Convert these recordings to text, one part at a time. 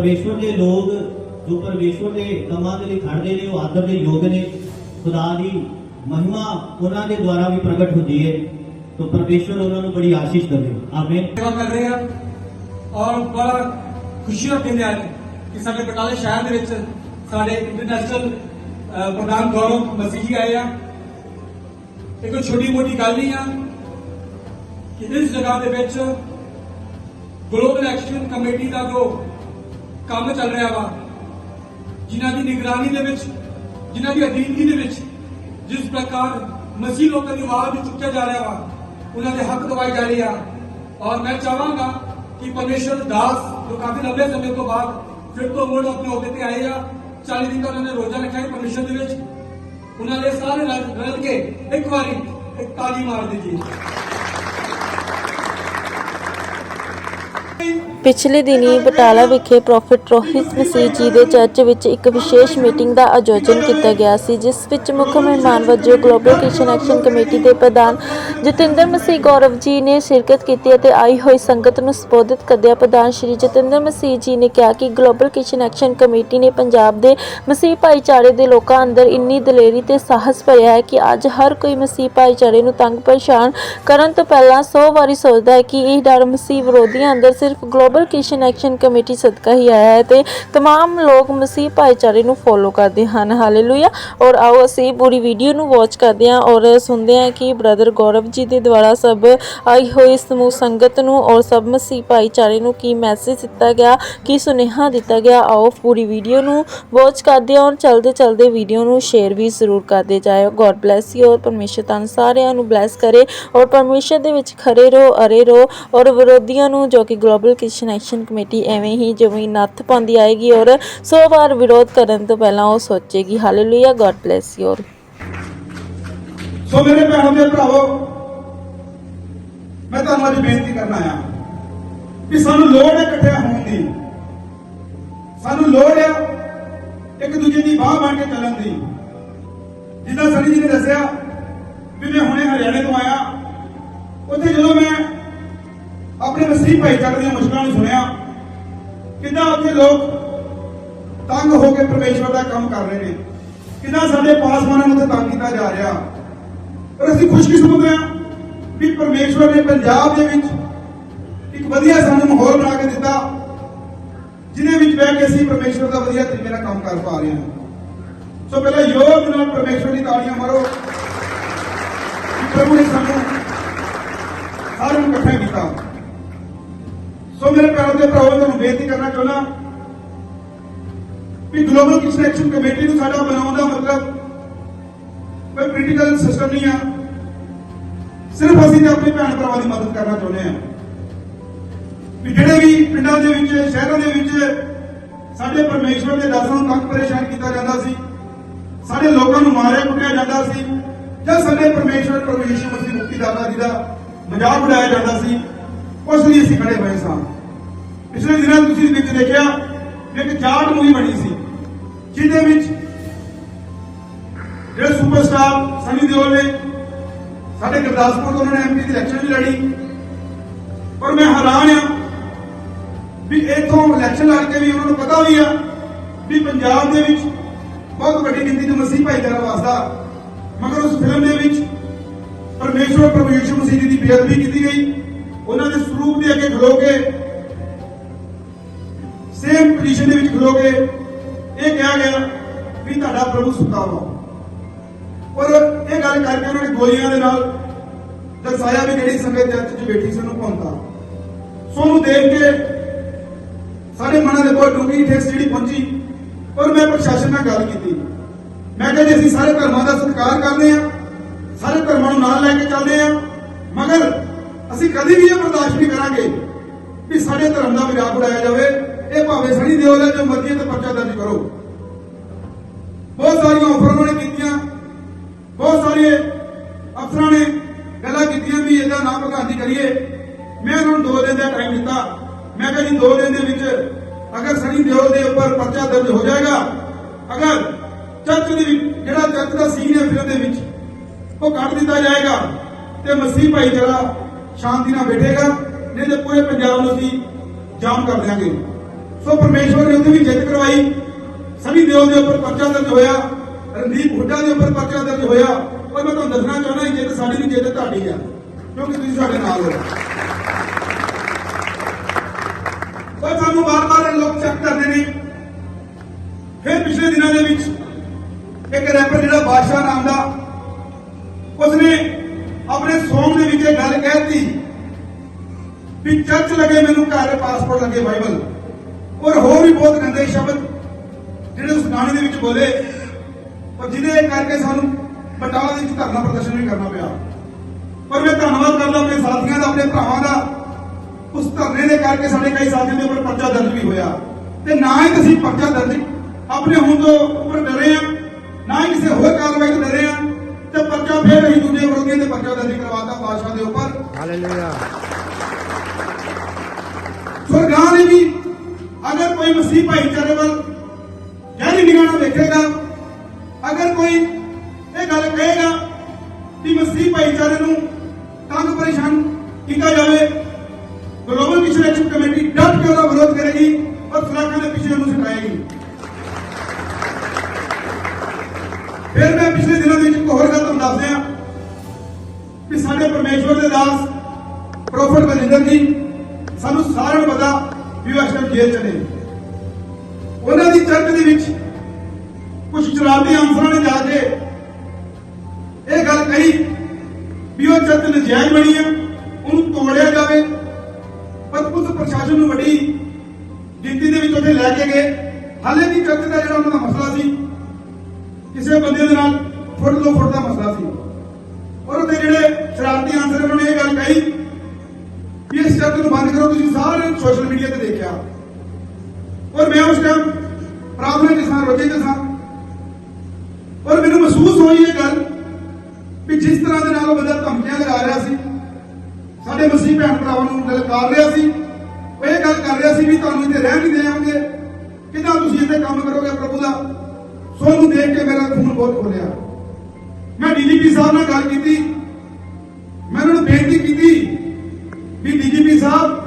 ਪਰਮੇਸ਼ਵਰ ਦੇ ਲੋਕ, ਜੋ ਪਰਮੇਸ਼ਵਰ ਦੇ ਕੰਮਾਂ ਦੇ ਲਈ ਖੜਦੇ ਨੇ, ਉਹ ਆਦਰ ਦੇ ਯੋਗ ਨੇ, ਖੁਦਾ ਦੀ ਮਹਿਮਾ ਉਹਨਾਂ ਦੇ ਦੁਆਰਾ ਵੀ ਪ੍ਰਗਟ ਹੁੰਦੀ ਹੈ। ਤੋ ਪਰਮੇਸ਼ਵਰ ਉਹਨਾਂ ਨੂੰ ਬੜੀ ਆਸ਼ੀਸ਼ ਦੇਵੇ ਆਮੀਨ। ਸੇਵਾ ਕਰ ਰਹੇ ਆ ਔਰ ਬੜਾ ਖੁਸ਼ੀ ਦਾ ਦਿਨ ਹੈ ਸਾਡੇ ਬਟਾਲੇ ਸ਼ਹਿਰ ਦੇ ਵਿੱਚ ਸਾਡੇ ਇੰਟਰਨੈਸ਼ਨਲ ਪ੍ਰਧਾਨ ਗੌਰਵ ਮਸੀਹ ਜੀ ਆਏ ਆ। ਇਹ ਕੋਈ ਛੋਟੀ ਮੋਟੀ ਗੱਲ ਨਹੀਂ ਆ ਕਿ ਇਸ ਜਗ੍ਹਾ ਦੇ ਵਿੱਚ ਗਲੋਬਲ ਐਕਸ਼ਨ ਕਮੇਟੀ ਦਾ ਜੋ ਕੰਮ ਚੱਲ ਰਿਹਾ ਵਾ। ਜਿਨ੍ਹਾਂ ਦੀ ਨਿਗਰਾਨੀ ਦੇ ਵਿੱਚ, ਜਿਨ੍ਹਾਂ ਦੀ ਅਧੀਨਗੀ ਦੇ ਵਿੱਚ, ਜਿਸ ਪ੍ਰਕਾਰ ਮਸੀਹ ਲੋਕਾਂ ਦੀ ਆਵਾਜ਼ ਨੂੰ ਚੁੱਕਿਆ ਜਾ ਰਿਹਾ ਵਾ, ਉਹਨਾਂ ਦੇ ਹੱਕ ਦਵਾਈ ਜਾ ਰਹੀ ਆ। ਔਰ ਮੈਂ ਚਾਹਾਂਗਾ ਕਿ ਪਰਮੇਸ਼ਰ ਦਾਸ ਜੋ ਕਾਫੀ ਲੰਬੇ ਸਮੇਂ ਤੋਂ ਬਾਅਦ ਫਿਰ ਤੋਂ ਮੁੜ ਆਪਣੇ ਅਹੁਦੇ ਤੇ ਆਏ ਆ 40 ਦਿਨ ਦਾ ਉਹਨਾਂ ਨੇ ਰੋਜ਼ਾ ਰੱਖਿਆ ਹੈ ਪਰਮੇਸ਼ਰ ਦੇ ਵਿੱਚ। ਉਹਨਾਂ ਨੇ ਸਾਰੇ ਰਲ ਰਲ ਕੇ ਇੱਕ ਵਾਰੀ ਇੱਕ ਤਾਲੀ ਮਾਰ ਦਿੱਤੀ। ਪਿਛਲੇ ਦਿਨੀ ਬਟਾਲਾ ਵਿਖੇ ਪ੍ਰੋਫਿਟ ਰੋਹਿਤ ਮਸੀਹ ਜੀ ਦੇ ਚਰਚ ਵਿੱਚ ਇੱਕ ਵਿਸ਼ੇਸ਼ ਮੀਟਿੰਗ ਦਾ ਆਯੋਜਨ ਕੀਤਾ ਗਿਆ ਸੀ, ਜਿਸ ਵਿੱਚ ਮੁੱਖ ਮਹਿਮਾਨ ਵਜੋਂ ਗਲੋਬਲ ਕ੍ਰਿਸਚੀਅਨ ਐਕਸ਼ਨ ਕਮੇਟੀ ਦੇ ਪ੍ਰਧਾਨ ਜਤਿੰਦਰ ਮਸੀਹ ਗੌਰਵ ਜੀ ਨੇ ਸ਼ਿਰਕਤ ਕੀਤੀ ਅਤੇ ਆਈ ਹੋਈ ਸੰਗਤ ਨੂੰ ਸੰਬੋਧਿਤ ਕਰਦਿਆਂ ਪ੍ਰਧਾਨ ਸ਼੍ਰੀ ਜਤਿੰਦਰ ਮਸੀਹ ਜੀ ਨੇ ਕਿਹਾ ਕਿ ਗਲੋਬਲ ਕ੍ਰਿਸਚੀਅਨ ਐਕਸ਼ਨ ਕਮੇਟੀ ਨੇ ਪੰਜਾਬ ਦੇ ਮਸੀਹ ਭਾਈਚਾਰੇ ਦੇ ਲੋਕਾਂ ਅੰਦਰ ਇੰਨੀ ਦਲੇਰੀ ਤੇ ਸਾਹਸ ਭਰਿਆ ਹੈ ਕਿ ਅੱਜ ਹਰ ਕੋਈ ਮਸੀਹ ਭਾਈਚਾਰੇ ਨੂੰ ਤੰਗ ਪਰੇਸ਼ਾਨ ਕਰਨ ਤੋਂ ਪਹਿਲਾਂ 100 ਵਾਰੀ ਸੋਚਦਾ ਹੈ ਕਿ ਇਹ ਡਰ ਮਸੀਹ ਵਿਰੋਧੀਆਂ ਅੰਦਰ ਸਿਰਫ global ਕ੍ਰਿਸਚੀਅਨ ਐਕਸ਼ਨ ਕਮੇਟੀ ਸਦਕਾ ਹੀ ਆਇਆ ਹੈ ਤੇ तमाम ਲੋਕ ਮਸੀਹ ਭਾਈਚਾਰੇ ਨੂੰ ਫੋਲੋ ਕਰਦੇ ਹਨ ਹਾਲੇਲੂਇਆ ਔਰ ਆਓ ਅਸੀਂ ਪੂਰੀ ਵੀਡੀਓ ਨੂੰ ਵਾਚ ਕਰਦੇ ਹਾਂ ਔਰ ਸੁਣਦੇ ਹਾਂ ਕਿ ਬ੍ਰਦਰ ਗੌਰਵ ਜੀ ਦੇ ਦੁਆਰਾ ਸਭ ਆਈ ਹੋਈ ਸਮੂਹ ਸੰਗਤ ਨੂੰ ਔਰ ਸਭ ਮਸੀਹ ਭਾਈਚਾਰੇ ਨੂੰ ਕੀ ਮੈਸੇਜ ਦਿੱਤਾ ਗਿਆ ਕੀ ਸੁਨੇਹਾ ਦਿੱਤਾ ਗਿਆ ਆਓ ਪੂਰੀ ਵੀਡੀਓ ਨੂੰ ਵਾਚ ਕਰਦੇ ਹਾਂ ਔਰ ਚਲਦੇ ਚਲਦੇ ਵੀਡੀਓ ਨੂੰ ਸ਼ੇਅਰ ਵੀ ਜ਼ਰੂਰ ਕਰਦੇ ਜਾਇਓ ਗੋਡ ਬlesਸ ਯੂ ਔਰ ਪਰਮੇਸ਼ਰ ਤੁਹਾਨੂੰ ਸਾਰਿਆਂ ਨੂੰ ਬlesਸ ਕਰੇ ਔਰ ਪਰਮੇਸ਼ਰ ਦੇ ਵਿੱਚ ਖਰੇ ਰਹੋ ਅਰੇ ਰਹੋ ਔਰ ਵਿਰੋਧੀਆਂ ਨੂੰ ਜੋ ਕਿ ਗਲੋਬਲ ਕ੍ਰਿਸਚੀਅਨ ਐਕਸ਼ਨ ਕਮੇਟੀ ਐਵੇਂ ਹੀ ਜਿਵੇਂ ਨੱਥ ਪਾਉਂਦੀ ਆਏਗੀ ਔਰ 100 ਵਾਰ ਵਿਰੋਧ ਕਰਨ ਤੋਂ ਪਹਿਲਾਂ ਉਹ ਸੋਚੇਗੀ hallelujah God bless you so ਮੇਰੇ ਭੈਣੋ ਤੇ ਭਰਾਵੋ, ਮੈਂ ਤੁਹਾਨੂੰ ਅੱਜ ਬੇਨਤੀ ਕਰਨ ਆਇਆ ਕਿ ਸਾਨੂੰ ਲੋੜ ਹੈ ਇਕੱਠੇ ਹੋਣ ਦੀ। ਸਾਨੂੰ ਲੋੜ ਹੈ ਇੱਕ ਦੂਜੇ ਦੀ ਬਾਹ ਬਣ ਕੇ ਚੱਲਣ ਦੀ। ਜਿੱਦਾਂ ਸਨੀ ਜੀ ਨੇ ਦੱਸਿਆ ਵੀ ਮੈਂ ਹੁਣੇ ਹਰਿਆਣੇ ਤੋਂ ਆਇਆ, ਉੱਥੇ ਜਦੋਂ ਮੈਂ ਆਪਣੇ ਮਸੀਹ ਭਾਈਚਾਰੇ ਦੀਆਂ ਮੁਸ਼ਕਲਾਂ ਨੂੰ ਸੁਣਿਆ। ਕਿੱਦਾਂ ਉੱਥੇ ਲੋਕ ਤੰਗ ਹੋ ਕੇ ਪਰਮੇਸ਼ਵਰ ਦਾ ਕੰਮ ਕਰ ਰਹੇ ਨੇ? ਕਿੰਨਾ ਸਾਡੇ ਪਾਸਵਾਨਾਂ ਨੂੰ ਉੱਥੇ ਤੰਗ ਕੀਤਾ ਜਾ ਰਿਹਾ? ਪਰ ਅਸੀਂ ਖੁਸ਼ਕਿਸਮਤ ਹਾਂ ਵੀ ਪਰਮੇਸ਼ਵਰ ਨੇ ਪੰਜਾਬ ਦੇ ਵਿੱਚ ਇੱਕ ਵਧੀਆ ਸਾਨੂੰ ਮਾਹੌਲ ਬਣਾ ਕੇ ਦਿੱਤਾ, ਜਿਹਦੇ ਵਿੱਚ ਬਹਿ ਕੇ ਅਸੀਂ ਪਰਮੇਸ਼ਵਰ ਦਾ ਵਧੀਆ ਤਰੀਕੇ ਨਾਲ ਕੰਮ ਕਰ ਪਾ ਰਹੇ ਹਾਂ। ਸੋ ਪਹਿਲਾਂ ਯੋਗ ਨਾਲ ਪਰਮੇਸ਼ਵਰ ਦੀ ਤਾੜੀਆਂ ਮਾਰੋ। ਪ੍ਰਭੂ ਨੇ ਸਾਨੂੰ ਸਾਰਿਆਂ ਨੂੰ ਇਕੱਠਾ ਕੀਤਾ। ਸੋ ਮੇਰੇ ਪਿਆਰੇ ਦੇ ਭਰਾਵੋ ਤੁਹਾਨੂੰ ਬੇਨਤੀ ਕਰਨਾ ਚਾਹੁੰਦਾ ਵੀ ਗਲੋਬਲ ਕਿਸ਼ਨ ਐਕਸ਼ਨ ਕਮੇਟੀ ਨੂੰ ਸਾਡਾ ਬਣਾਉਣ ਦਾ ਮਤਲਬ ਕੋਈ ਪੋਲੀਟੀਕਲ ਸਿਸਟਮ ਨਹੀਂ ਆ। ਸਿਰਫ ਅਸੀਂ ਤਾਂ ਆਪਣੇ ਭੈਣ ਭਰਾਵਾਂ ਦੀ ਮਦਦ ਕਰਨਾ ਚਾਹੁੰਦੇ ਆ। ਵੀ ਜਿਹੜੇ ਵੀ ਪਿੰਡਾਂ ਦੇ ਵਿੱਚ, ਸ਼ਹਿਰਾਂ ਦੇ ਵਿੱਚ ਸਾਡੇ ਪਰਮੇਸ਼ਵਰ ਦੇ ਦਾਸਾਂ ਨੂੰ ਤੰਗ ਪਰੇਸ਼ਾਨ ਕੀਤਾ ਜਾਂਦਾ ਸੀ, ਸਾਡੇ ਲੋਕਾਂ ਨੂੰ ਮਾਰਿਆ ਕੁੱਟਿਆ ਜਾਂਦਾ ਸੀ, ਜਾਂ ਸਾਡੇ ਪਰਮੇਸ਼ਵਰ ਪਰਮੇਸ਼ਵਰ ਮਸੀਹ ਮੁਕਤੀ ਜੀ ਦਾ ਮਜ਼ਾਕ ਉਡਾਇਆ ਜਾਂਦਾ ਸੀ ਉਸ ਲਈ ਅਸੀਂ ਖੜੇ ਹੋਏ ਸਾਂ। ਪਿਛਲੇ ਦਿਨਾਂ ਤੁਸੀਂ ਵਿੱਚ ਦੇਖਿਆ ਇੱਕ ਚਾਰਟ ਮੂਵੀ ਬਣੀ ਸੀ, ਜਿਹਦੇ ਵਿੱਚ ਜਿਹੜੇ ਸੁਪਰਸਟਾਰ ਸਨੀ ਦਿਓਲ ਨੇ, ਸਾਡੇ ਗੁਰਦਾਸਪੁਰ ਤੋਂ ਉਹਨਾਂ ਨੇ ਐਮਪੀ ਦੀ ਇਲੈਕਸ਼ਨ ਵੀ ਲੜੀ। ਪਰ ਮੈਂ ਹੈਰਾਨ ਆ ਵੀ ਇਥੋਂ ਇਲੈਕਸ਼ਨ ਲੜ ਕੇ ਵੀ ਉਹਨਾਂ ਨੂੰ ਪਤਾ ਵੀ ਆ ਵੀ ਪੰਜਾਬ ਦੇ ਵਿੱਚ ਬਹੁਤ ਵੱਡੀ ਗਿਣਤੀ ਚ ਮਸੀਹ ਭਾਈਚਾਰਾ ਵਸਦਾ। ਮਗਰ ਉਸ ਫਿਲਮ ਦੇ ਵਿੱਚ ਪਰਮੇਸ਼ਵਰ ਪ੍ਰਭੂ ਮਸੀਹ ਜੀ ਦੀ ਬੇਅਦਬੀ ਕੀਤੀ ਗਈ। ਉਹਨਾਂ ਦੇ ਸਰੂਪ ਦੇ ਅੱਗੇ ਖਲੋ ਕੇ ਸੇਮ ਪੋਜੀਸ਼ਨ ਦੇ ਵਿੱਚ ਖਲੋ ਕੇ ਇਹ ਕਿਹਾ ਗਿਆ ਵੀ ਤੁਹਾਡਾ ਪ੍ਰਭੂ ਸੁੱਤਾ ਵਾ। ਪਰ ਇਹ ਗੱਲ ਕਰਕੇ ਉਹਨਾਂ ਨੇ ਗੋਲੀਆਂ ਦੇ ਨਾਲ ਦਰਸਾਇਆ ਵੀ ਜਿਹੜੀ ਸੰਗਤ ਚਰਚ 'ਚ ਬੈਠੀ ਸੀ, ਉਹਨੂੰ ਭੌਂਦਾ ਸੋ ਉਹਨੂੰ ਦੇਖ ਕੇ ਸਾਡੇ ਮਨਾਂ ਦੇ ਕੋਲ ਡੂੰਗੀ ਠੇਸ ਜਿਹੜੀ ਪਹੁੰਚੀ। ਔਰ ਮੈਂ ਪ੍ਰਸ਼ਾਸਨ ਨਾਲ ਗੱਲ ਕੀਤੀ। ਮੈਂ ਕਿਹਾ ਜੀ, ਅਸੀਂ ਸਾਰੇ ਧਰਮਾਂ ਦਾ ਸਤਿਕਾਰ ਕਰਦੇ ਆ। ਸਾਰੇ ਧਰਮਾਂ ਨੂੰ ਨਾਲ ਲੈ ਕੇ ਚੱਲਦੇ ਆ। ਮਗਰ ਅਸੀਂ ਕਦੀ ਵੀ ਇਹ ਬਰਦਾਸ਼ਤ ਨਹੀਂ ਕਰਾਂਗੇ ਵੀ ਸਾਡੇ ਧਰਮ ਦਾ ਮਜ਼ਾਕ ਉਡਾਇਆ ਜਾਵੇ। ਇਹ ਭਾਵੇਂ ਸਣੀ ਦਿਓਲ ਹੈ ਜੋ ਮਰਜ਼ੀ ਤੇ ਪਰਚਾ ਦਰਜ ਕਰੋ। ਬਹੁਤ ਸਾਰੀਆਂ ਆਫਰਾਂ ਉਹਨਾਂ ਨੇ ਕੀਤੀਆਂ। ਬਹੁਤ ਸਾਰੇ ਅਫਸਰਾਂ ਨੇ ਗੱਲਾਂ ਕੀਤੀਆਂ ਵੀ ਇਹਦਾ ਨਾਮ ਭਗਾਂਤੀ ਕਰੀਏ। ਮੈਂ ਉਹਨਾਂ ਨੂੰ 2 ਦਿਨ ਦਾ ਟਾਈਮ ਦਿੱਤਾ। ਮੈਂ ਕਿਹਾ ਜੀ 2 ਦਿਨ ਦੇ ਵਿੱਚ ਅਗਰ ਸਣੀ ਦਿਓਲ ਦੇ ਉੱਪਰ ਪਰਚਾ ਦਰਜ ਹੋ ਜਾਏਗਾ, ਅਗਰ ਚਰਚ ਦੇ ਜਿਹੜਾ ਚਰਚ ਦਾ ਸੀਨ ਹੈ ਫਿਲਮ ਦੇ ਵਿੱਚ ਉਹ ਕੱਟ ਦਿੱਤਾ ਜਾਏਗਾ ਤੇ ਮਸੀਹ ਭਾਈਚਾਰਾ ਸ਼ਾਂਤੀ ਨਾਲ ਬੈਠੇਗਾ, ਨਹੀਂ ਤੇ ਪੂਰੇ ਪੰਜਾਬ ਨੂੰ ਅਸੀਂ ਜਾਮ ਕਰ ਦਿਆਂਗੇ। ਸੋ ਪਰਮੇਸ਼ਵਰ ਨੇ ਉੱਥੇ ਵੀ ਜਿੱਤ ਕਰਵਾਈ। ਸਨੀ ਦਿਓਲ ਦੇ ਉੱਪਰ ਪਰਚਾ ਦਰਜ ਹੋਇਆ, ਰਣਦੀਪ ਹੁੱਡਾ ਦੇ ਉੱਪਰ ਪਰਚਾ ਦਰਜ ਹੋਇਆ। ਪਰ ਮੈਂ ਤੁਹਾਨੂੰ ਦੱਸਣਾ ਚਾਹੁੰਦਾ ਇਹ ਜਿੱਤ ਸਾਡੀ ਨਹੀਂ ਜਿੱਤ ਤੁਹਾਡੀ ਆ, ਕਿਉਂਕਿ ਤੁਸੀਂ ਸਾਡੇ ਨਾਲ ਹੋ। ਪਰ ਸਾਨੂੰ ਬਾਰ-ਬਾਰ ਇਹ ਲੋਕ ਚੈੱਕ ਕਰਦੇ ਨੇ। ਫਿਰ ਪਿਛਲੇ ਦਿਨਾਂ ਦੇ ਵਿੱਚ ਇੱਕ ਰੈਪਰ ਜਿਹੜਾ ਬਾਦਸ਼ਾਹ ਨਾਮ ਦਾ ਵੀ ਚਰਚ ਲਗੇ ਮੈਨੂੰ ਘਰ ਪਾਸਪੋਰਟ ਲੱਗੇ ਬਾਈਬਲ। ਔਰ ਹੋਰ ਵੀ ਬਹੁਤ ਗੰਦੇ ਸ਼ਬਦ ਜਿਹੜੇ ਉਸ ਗਾਣੇ ਦੇ ਵਿੱਚ ਬੋਲੇ। ਔਰ ਜਿਹਦੇ ਕਰਕੇ ਸਾਨੂੰ ਬਟਾਲਾ ਦੇ ਵਿੱਚ ਧਰਨਾ ਪ੍ਰਦਰਸ਼ਨ ਵੀ ਕਰਨਾ ਪਿਆ। ਪਰ ਮੈਂ ਧੰਨਵਾਦ ਕਰਦਾ ਆਪਣੇ ਸਾਥੀਆਂ ਦਾ, ਆਪਣੇ ਭਰਾਵਾਂ ਦਾ। ਉਸ ਧਰਨੇ ਦੇ ਕਰਕੇ ਸਾਡੇ ਕਈ ਸਾਥੀਆਂ ਦੇ ਉੱਪਰ ਪਰਚਾ ਦਰਜ ਵੀ ਹੋਇਆ। ਤੇ ਨਾ ਹੀ ਤੁਸੀਂ ਪਰਚਾ ਦਰਜ ਆਪਣੇ ਹੁਣ ਤੋਂ ਉੱਪਰ ਡਰੇ ਆ, ਨਾ ਹੀ ਕਿਸੇ ਹੋਰ ਕਾਰਵਾਈ ਤੋਂ ਡਰੇ ਆ, ਤੇ ਪਰਚਾ ਫੇਰ ਅਸੀਂ ਦੂਜੇ ਵਿਰੋਧੀਆਂ ਦੇ ਪਰਚਾ ਦਰਜ ਕਰਵਾਤਾ ਬਾਦਸ਼ਾਹ ਦੇ ਉੱਪਰ। ਹਾਲੇਲੂਇਆ ਸਰਕਾਰ ਨੇ ਵੀ ਅਗਰ ਕੋਈ ਮਸੀਹ ਭਾਈਚਾਰੇ ਵੱਲ ਗਹਿਰੀ ਨਿਗਾਹ ਨਾਲ ਦੇਖੇਗਾ ਅਗਰ ਕੋਈ ਇਹ ਗੱਲ ਕਹੇਗਾ ਕਿ ਮਸੀਹ ਭਾਈਚਾਰੇ ਨੂੰ ਤੰਗ ਪਰੇਸ਼ਾਨ ਕੀਤਾ ਜਾਵੇ ਗਲੋਬਲ ਮਿਸ਼ਨ ਐਕਸ਼ਨ ਕਮੇਟੀ ਡਟ ਕੇ ਉਹਦਾ ਵਿਰੋਧ ਕਰੇਗੀ ਔਰ ਸਲਾਖਾਂ ਦੇ ਪਿੱਛੇ ਉਹਨੂੰ ਸਿਖਾਏਗੀ ਫਿਰ ਮੈਂ ਪਿਛਲੇ ਦਿਨਾਂ ਦੇ ਵਿੱਚ ਇੱਕ ਹੋਰ ਗੱਲ ਤੁਹਾਨੂੰ ਦੱਸ ਦਿਆਂ ਕਿ ਸਾਡੇ ਪਰਮੇਸ਼ਵਰ ਦੇ ਦਾਸ ਪ੍ਰੋਫਟ ਬਲਿੰਦਰ ਜੀ ਵੀ ਜੇਲ੍ਹ ਚ ਨੇ। ਉਹਨਾਂ ਦੀ ਚਰਚ ਦੇ ਵਿੱਚ ਕੁਝ ਸ਼ਰਾਰਤੀ ਅਨਸਰਾਂ ਨੇ ਜਾ ਕੇ ਇਹ ਗੱਲ ਕਹੀ ਵੀ ਉਹ ਚਰਚ ਨਜਾਇਜ਼ ਬਣੀ ਹੈ ਉਹਨੂੰ ਤੋੜਿਆ ਜਾਵੇ। ਪਰ ਪੁਲਿਸ ਪ੍ਰਸ਼ਾਸਨ ਨੂੰ ਵੱਡੀ ਗਿਣਤੀ ਦੇ ਵਿੱਚ ਉੱਥੇ ਲੈ ਕੇ ਗਏ। ਹਾਲੇ ਵੀ ਚਰਚ ਦਾ ਜਿਹੜਾ ਉਹਨਾਂ ਦਾ ਮਸਲਾ ਸੀ, ਕਿਸੇ ਬੰਦੇ ਦੇ ਨਾਲ ਫੁੱਟ ਦੋ ਫੁੱਟ ਦਾ ਮਸਲਾ ਸੋਸ਼ਲ ਮੀਡੀਆ ਤੇ ਦੇਖਿਆ। ਔਰ ਮੈਂ ਉਸ ਟਾਈਮ ਪ੍ਰਾਰਥਨਾ ਚ ਸਾਂ ਰੋਜੇ ਚ ਸਾਂ ਔਰ ਮੈਨੂੰ ਮਹਿਸੂਸ ਹੋਈ ਇਹ ਗੱਲ ਵੀ ਜਿਸ ਤਰ੍ਹਾਂ ਦੇ ਨਾਲ ਉਹ ਬੰਦਾ ਧਮਕੀਆਂ ਲਗਾ ਰਿਹਾ ਸੀ, ਸਾਡੇ ਮਸੀਹ ਭੈਣ ਭਰਾਵਾਂ ਨੂੰ ਲਲਕਾਰ ਰਿਹਾ ਸੀ, ਉਹ ਇਹ ਗੱਲ ਕਰ ਰਿਹਾ ਸੀ ਵੀ ਤੁਹਾਨੂੰ ਇੱਥੇ ਰਹਿਣ ਨਹੀਂ ਦੇਵਾਂਗੇ। ਕਿਦਾਂ ਤੁਸੀਂ ਇੱਥੇ ਕੰਮ ਕਰੋਗੇ ਪ੍ਰਭੂ ਦਾ? ਸੋ ਉਹਨੂੰ ਦੇਖ ਕੇ ਮੇਰਾ ਖੂਨ ਬਹੁਤ ਖੋਲਿਆ ਮੈਂ ਡੀਜੀਪੀ ਸਾਹਿਬ ਨਾਲ ਗੱਲ ਕੀਤੀ। ਮੈਂ ਉਹਨਾਂ ਨੂੰ ਬੇਨਤੀ ਕੀਤੀ ਵੀ ਡੀਜੀਪੀ ਸਾਹਿਬ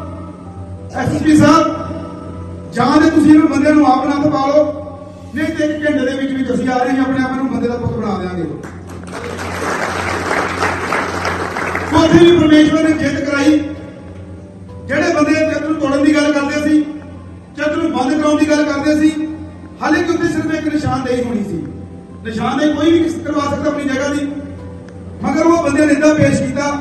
ਐਸਐਸਪੀ ਸਾਹਿਬ, ਜਾਂ ਤੇ ਤੁਸੀਂ ਇਹਨਾਂ ਬੰਦਿਆਂ ਨੂੰ ਆਪ ਨਾਲ ਪਾ ਲਓ। ਨਹੀਂ ਤੇ ਇੱਕ ਘੰਟੇ ਦੇ ਵਿੱਚ ਵਿੱਚ ਅਸੀਂ ਆ ਰਹੇ ਹਾਂ, ਆਪਣੇ ਆਪ ਨੂੰ ਬੰਦੇ ਦਾ ਪੁੱਤ ਬਣਾ ਦੇਵਾਂਗੇ ਉੱਥੇ ਵੀ ਪਰਮੇਸ਼ਵਰ ਨੇ ਜਿੱਤ ਕਰਾਈ। ਜਿਹੜੇ ਬੰਦੇ ਚਰਚ ਨੂੰ ਤੋੜਨ ਦੀ ਗੱਲ ਕਰਦੇ ਸੀ ਚਰਚ ਨੂੰ ਬੰਦ ਕਰਾਉਣ ਦੀ ਗੱਲ ਕਰਦੇ ਸੀ, ਹਾਲੇ ਕਿ ਉੱਤੇ ਸਿਰਫ ਇੱਕ ਨਿਸ਼ਾਨਦੇਹੀ ਹੋਣੀ ਸੀ। ਨਿਸ਼ਾਨਦੇਹੀ ਕੋਈ ਵੀ ਕਰਵਾ ਸਕਦਾ ਆਪਣੀ ਜਗ੍ਹਾ ਦੀ। ਮਗਰ ਉਹ ਬੰਦੇ ਨੇ ਇਦਾਂ ਪੇਸ਼ ਕੀਤਾ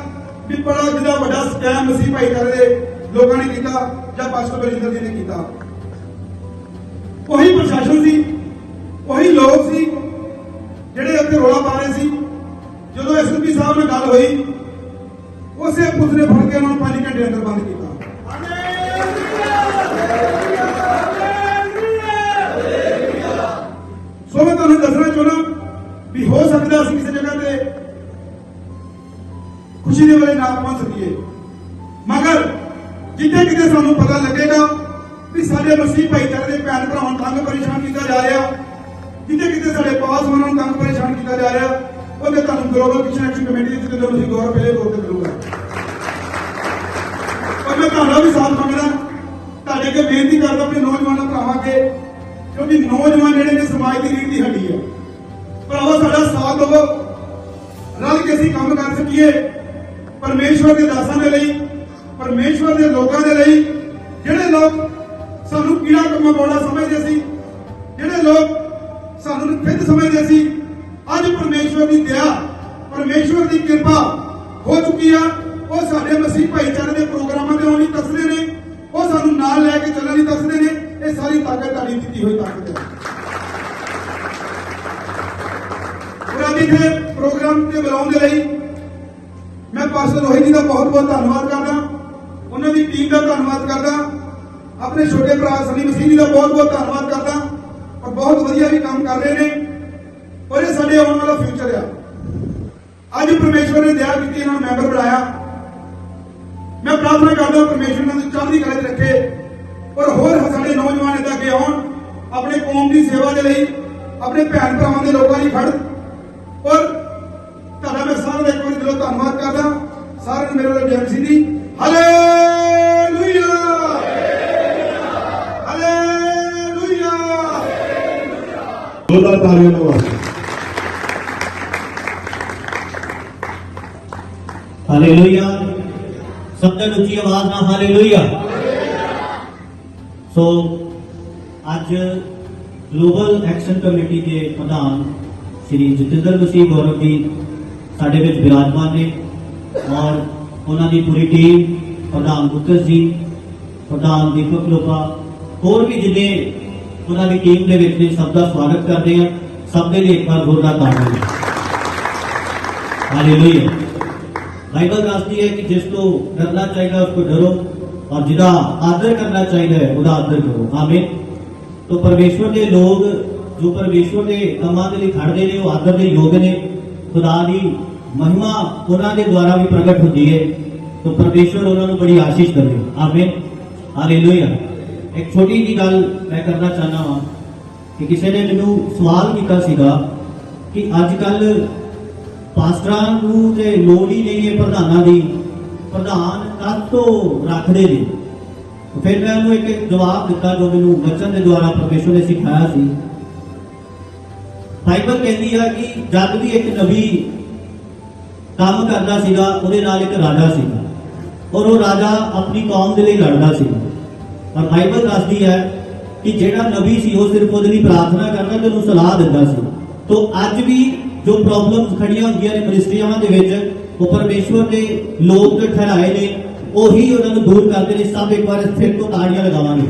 ਵੀ ਬੜਾ ਜਿਹਦਾ ਵੱਡਾ ਸਕੈਮ ਮਸੀਹ ਭਾਈਚਾਰੇ ਦੇ, ਲੋਕਾਂ ਨੇ ਕੀਤਾ। ਜਾਂ ਪਾਸਟਰ ਬਰਿੰਦਰ ਜੀ ਨੇ ਕੀਤਾ। ਉਹੀ ਪ੍ਰਸ਼ਾਸਨ ਸੀ, ਉਹੀ ਲੋਕ ਸੀ, ਜਿਹੜੇ ਉੱਥੇ ਰੋਲਾ ਪਾ ਰਹੇ ਸੀ। ਜਦੋਂ ਐਸਪੀ ਸਾਹਿਬ ਨਾਲ ਗੱਲ ਹੋਈ, ਉਸੇ ਪੁਲਿਸ ਨੇ ਫੜ ਕੇ ਉਹਨਾਂ ਨੂੰ 5 ਘੰਟੇ ਅੰਦਰ ਬੰਦ ਕੀਤਾ। ਸੋ ਮੈਂ ਤੁਹਾਨੂੰ ਦੱਸਣਾ ਚਾਹੁੰਦਾ ਵੀ ਹੋ ਸਕਦਾ ਅਸੀਂ ਕਿਸੇ ਜਗ੍ਹਾ ਤੇ ਖੁਸ਼ੀ ਦੇ ਵੇਲੇ ਨਾ ਪਹੁੰਚ ਸਕੀਏ। ਮਗਰ ਜਿੱਥੇ ਕਿਤੇ ਸਾਨੂੰ ਪਤਾ ਲੱਗੇਗਾ ਵੀ ਸਾਡੇ ਮਸੀਹ ਭਾਈਚਾਰੇ ਦੇ ਭੈਣ ਭਰਾਵਾਂ ਨੂੰ ਤੰਗ ਪਰੇਸ਼ਾਨ ਕੀਤਾ ਜਾ ਰਿਹਾ, ਜਿੱਥੇ ਕਿਤੇ ਸਾਡੇ ਪਾਸਵਾਨਾਂ ਨੂੰ ਤੰਗ ਪਰੇਸ਼ਾਨ ਕੀਤਾ ਜਾ ਰਿਹਾ, ਉਹਦੇ ਤੁਹਾਨੂੰ ਗਲੋਬਲ ਕਿਸ਼ਨ ਐਕਸ਼ਨ ਕਮੇਟੀ ਦੇ ਜਿੱਤੇ ਤੁਸੀਂ ਗੌਰ ਪਹਿਲੇ ਤੌਰ ਤੇ ਮਿਲੂਗਾ। ਪਰ ਮੈਂ ਤੁਹਾਡਾ ਵੀ ਸਾਥ ਮੰਗਦਾ, ਤੁਹਾਡੇ ਅੱਗੇ ਬੇਨਤੀ ਕਰਦਾ ਆਪਣੇ ਨੌਜਵਾਨਾਂ ਭਰਾਵਾਂ ਅੱਗੇ, ਕਿਉਂਕਿ ਨੌਜਵਾਨ ਜਿਹੜੇ ਨੇ ਸਮਾਜ ਦੀ ਰੀੜ ਦੀ ਹੱਡੀ ਹੈ। ਭਰਾਵਾ, ਸਾਡਾ ਸਾਥ ਦਿਓ। ਰਲ ਕੇ ਅਸੀਂ ਕੰਮ ਕਰ ਸਕੀਏ। ਪਰਮੇਸ਼ਵਰ ਦੇ ਦਾਸਾਂ ਦੇ ਲਈ ਪਰਮੇਸ਼ਵਰ ਦੇ ਲੋਕਾਂ ਦੇ ਲਈ ਜਿਹੜੇ ਲੋਕ ਸਾਨੂੰ ਕੀੜਾ ਕੰਮਾ ਬੋਲਾ ਸਮਝਦੇ ਸੀ, ਜਿਹੜੇ ਲੋਕ ਸਾਨੂੰ ਨਿਖਿੱਧ ਸਮਝਦੇ ਸੀ, ਅੱਜ ਪਰਮੇਸ਼ਵਰ ਦੀ ਦਇਆ, ਪਰਮੇਸ਼ਵਰ ਦੀ ਕਿਰਪਾ ਹੋ ਚੁੱਕੀ ਆ। ਉਹ ਸਾਡੇ ਮਸੀਹ ਭਾਈਚਾਰੇ ਦੇ ਪ੍ਰੋਗਰਾਮਾਂ ਦੇ ਆਉਣ ਲਈ ਦੱਸਦੇ ਨੇ, ਉਹ ਸਾਨੂੰ ਨਾਲ ਲੈ ਕੇ ਚੱਲਣ ਲਈ ਦੱਸਦੇ ਨੇ। ਇਹ ਸਾਰੀ ਤਾਕਤ ਤੁਹਾਡੀ ਦਿੱਤੀ ਹੋਈ ਤਾਕਤ ਹੈ। ਔਰ ਅੱਜ ਪ੍ਰੋਗਰਾਮ ਤੇ ਬੁਲਾਉਣ ਦੇ ਲਈ ਮੈਂ ਪਾਸਟਰ ਰੋਹਿਤ ਜੀ ਦਾ ਬਹੁਤ ਬਹੁਤ ਧੰਨਵਾਦ ਕਰਦਾ। ਉਹਨਾਂ ਦੀ ਟੀਮ ਦਾ ਧੰਨਵਾਦ ਕਰਦਾ। ਆਪਣੇ ਛੋਟੇ ਭਰਾ ਸਨੀ ਮਸੀਨੀ ਦਾ ਬਹੁਤ ਬਹੁਤ ਧੰਨਵਾਦ ਕਰਦਾ। ਔਰ ਬਹੁਤ ਵਧੀਆ ਵੀ ਕੰਮ ਕਰ ਰਹੇ ਨੇ। ਔਰ ਇਹ ਸਾਡੇ ਆਉਣ ਵਾਲਾ ਫਿਊਚਰ ਆ। ਅੱਜ ਪਰਮੇਸ਼ਵਰ ਨੇ ਦਇਆ ਕੀਤੀ, ਇਹਨਾਂ ਨੂੰ ਮੈਂਬਰ ਬਣਾਇਆ। ਮੈਂ ਪ੍ਰਾਰਥਨਾ ਕਰਦਾ ਪਰਮੇਸ਼ਵਰ ਇਹਨਾਂ ਨੂੰ ਚੜ੍ਹਦੀ ਕਲਾ 'ਚ ਰੱਖੇ। ਔਰ ਹੋਰ ਸਾਡੇ ਨੌਜਵਾਨ ਇੱਦਾਂ ਅੱਗੇ ਆਉਣ, ਆਪਣੇ ਕੌਮ ਦੀ ਸੇਵਾ ਦੇ ਲਈ, ਆਪਣੇ ਭੈਣ ਭਰਾਵਾਂ ਦੇ ਲੋਕਾਂ ਲਈ ਖੜ ਔਰ ਤੁਹਾਡਾ ਮੈਂ ਸਾਰਿਆਂ ਦਾ ਇੱਕ ਵਾਰੀ ਦਿਲੋਂ ਧੰਨਵਾਦ ਕਰਦਾ। ਸਾਰਿਆਂ ਨੂੰ ਮੇਰੇ ਵੱਲੋਂ ਜੈ ਮਸੀਹ ਦੀ। ਹਾਲੇਲੂਇਆ ਤਾਲੀਆਂ ਨਾਲ ਵਾਸਤੇ ਹਾਲੇਲੂਇਆ ਸਭ ਤੋਂ ਉੱਚੀ ਆਵਾਜ਼ ਨਾਲ ਹਾਲੇਲੂਇਆ ਸੋ ਅੱਜ ਗਲੋਬਲ ਐਕਸ਼ਨ ਕਮੇਟੀ ਦੇ ਪ੍ਰਧਾਨ ਸ਼੍ਰੀ ਜਤਿੰਦਰ ਮਸੀਹ ਗੌਰਵ ਜੀ ਸਾਡੇ ਵਿੱਚ ਬਿਰਾਜਮਾਨ ਨੇ ਔਰ ਉਹਨਾਂ ਦੀ ਪੂਰੀ ਟੀਮ ਪ੍ਰਧਾਨ ਗੁੱਤਰ ਜੀ ਪ੍ਰਧਾਨ ਦੀਪਕ ਲੋਪਾ ਹੋਰ ਵੀ ਜਿੰਨੇ ਉਹਨਾਂ ਦੀ ਟੀਮ ਦੇ ਵਿੱਚ ਨੇ ਸਭ ਦਾ ਸਵਾਗਤ ਕਰਦੇ ਹਾਂ ਸਭ ਦੇ ਲਈ ਇੱਕ ਵਾਰ ਜ਼ੋਰਦਾਰ ਤਾੜੀਆਂ ਹਾਲੇਲੂਇਆ ਬਾਈਬਲ ਦੱਸਦੀ ਹੈ ਕਿ ਜਿਸ ਤੋਂ ਡਰਨਾ ਚਾਹੀਦਾ ਉਸ ਤੋਂ ਡਰੋ ਔਰ ਜਿਹਦਾ ਆਦਰ ਕਰਨਾ ਚਾਹੀਦਾ ਹੈ ਉਹਦਾ ਆਦਰ ਕਰੋ ਆਮੀਨ ਤੋ ਪਰਮੇਸ਼ਵਰ ਦੇ ਲੋਕ ਜੋ ਪਰਮੇਸ਼ਵਰ ਦੇ ਕੰਮਾਂ ਦੇ ਲਈ ਖੜਦੇ ਨੇ ਉਹ ਆਦਰ ਦੇ ਯੋਗ ਨੇ ਖੁਦਾ ਦੀ ਮਹਿਮਾ ਉਹਨਾਂ ਦੇ ਦੁਆਰਾ ਵੀ ਪ੍ਰਗਟ ਹੁੰਦੀ ਹੈ ਤੋ ਪਰਮੇਸ਼ਵਰ ਉਹਨਾਂ ਇੱਕ ਛੋਟੀ ਜੀ ਗੱਲ ਮੈਂ ਕਰਨਾ ਚਾਹਨਾ ਹਾਂ ਕਿ ਕਿਸੇ ਨੇ ਮੈਨੂੰ ਸਵਾਲ ਕੀਤਾ ਸੀਗਾ ਕਿ ਅੱਜ ਕੱਲ ਪਾਸਟਰਾਂ ਨੂੰ ਤੇ ਲੋੜ ਹੀ ਨਹੀਂ ਹੈ ਪ੍ਰਧਾਨਾਂ ਦੀ। ਪ੍ਰਧਾਨ ਕਦ ਤੋਂ ਰੱਖਦੇ ਨੇ। ਫਿਰ ਮੈਂ ਉਹਨੂੰ ਇੱਕ ਜਵਾਬ ਦਿੱਤਾ ਜੋ ਮੈਨੂੰ ਵਚਨ ਦੇ ਦੁਆਰਾ ਪਰਮੇਸ਼ਵਰ ਨੇ ਸਿਖਾਇਆ ਸੀ। ਬਾਈਬਲ ਕਹਿੰਦੀ ਆ ਕਿ ਜਦ ਵੀ ਇੱਕ ਨਬੀ ਕੰਮ ਕਰਦਾ ਸੀਗਾ, ਉਹਦੇ ਨਾਲ ਇੱਕ ਰਾਜਾ ਸੀਗਾ। ਔਰ ਉਹ ਰਾਜਾ ਆਪਣੀ ਕੌਮ ਦੇ ਲਈ ਲੜਦਾ ਸੀ। ਔਰ ਬਾਈਬਲ ਦੱਸਦੀ ਹੈ ਕਿ ਜਿਹੜਾ ਨਬੀ ਸੀ, ਉਹ ਸਿਰਫ ਉਹਦੇ ਲਈ ਪ੍ਰਾਰਥਨਾ ਕਰਦਾ ਤੇ ਉਹਨੂੰ ਸਲਾਹ ਦਿੰਦਾ ਸੀ। ਤੋਂ ਅੱਜ ਵੀ ਜੋ ਪ੍ਰੋਬਲਮਸ ਖੜੀਆਂ ਹੁੰਦੀਆਂ ਨੇ ਮਿਨਿਸਟਰੀਆਂ ਦੇ ਵਿੱਚ, ਉਹ ਪਰਮੇਸ਼ਵਰ ਦੇ ਲੋਕ ਠਹਿਰਾਏ ਨੇ, ਉਹੀ ਉਹਨਾਂ ਨੂੰ ਦੂਰ ਕਰਦੇ ਨੇ, ਸਭ ਇੱਕ ਵਾਰ ਸਿਰ ਤੋਂ ਤਾੜੀਆਂ ਲਗਾਵਾਂਗੇ।